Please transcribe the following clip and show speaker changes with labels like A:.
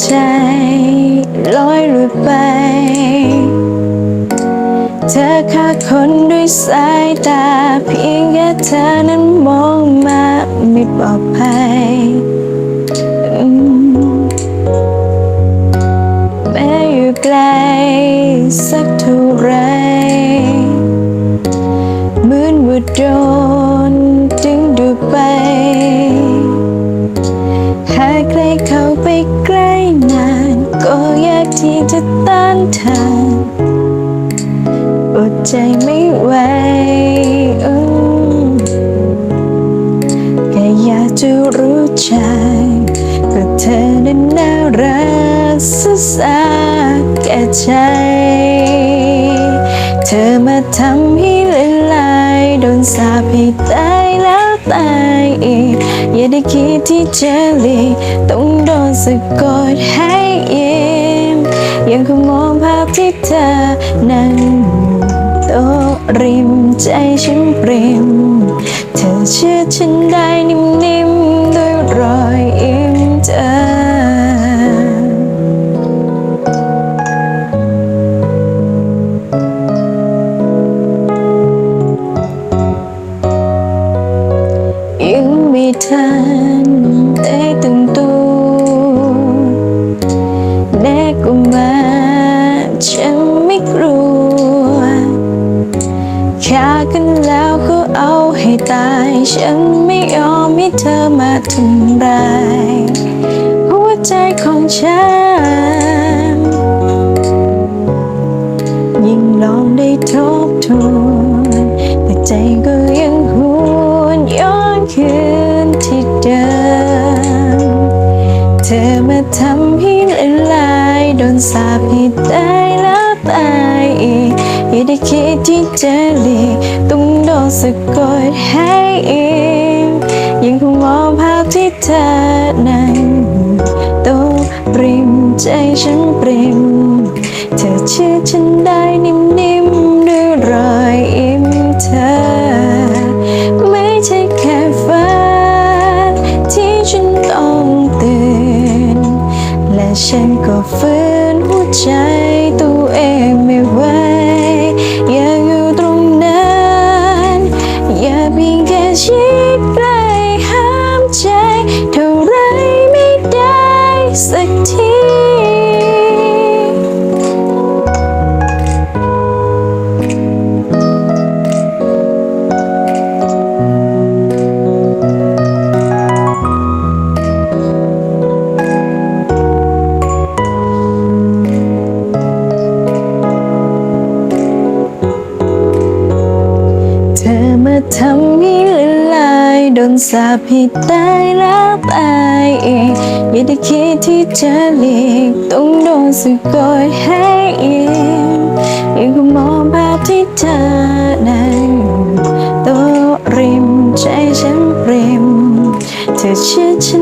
A: จลอยหลุดไป เธอฆ่าคนด้วยสายตา เพียงแค่เธอนั้นมองมาไม่ปลอดภัยอืมแม้อยู่ไกลสักเท่าไรเหมือนว่าโดนานทานอดใจไม่ไหวแค่อยากจะรู้ใจก็เธอนั้นน่ารักสะสาแก่ใจ เธอมาทำให้ละลายโดนสาปให้ตายแล้วตายอีก อย่าได้คิดที่จะหลีกต้องโดนสะกดให้ ยังคงมองภาพที่เธอนั่งโต๊ะริมใจฉันปริม เธอเชื่อฉันได้นิ่มๆด้วยรอยยิ้มเธอยังม่ทันไกันแล้วก็เอาให้ตาย ฉันไม่ยอมให้เธอมาทำร้ายหัวใจของฉัน ยิ่งลองได้ทบทวนแต่ใจก็ยังหวนย้อนคืนที่เดิม เธอมาทำให้ละลายโดนสาปให้ตายแล้วตายอีกอย่าได้คิดที่จะลี สะกดให้อีกยังคงมองภาพที่เธอนั่งอยู่โต๊ะริมใจฉันปริม เธอเชื่อฉันได้นิ่มๆด้วยรอยยิ้มเธอ ไม่ใช่แค่ฝันที่ฉันต้องตื่น และฉันก็ฝืนหัวใจ ทีเธอมาทำให้ นสาผิดตายแล้วตายอีกอย่าได้คิดที่จะหลีกต้องโดนสะกดให้ยิ้มยังคงมองภาพที่เธอนั้นตัวริมใจฉันปริมเธอเชื่อฉัน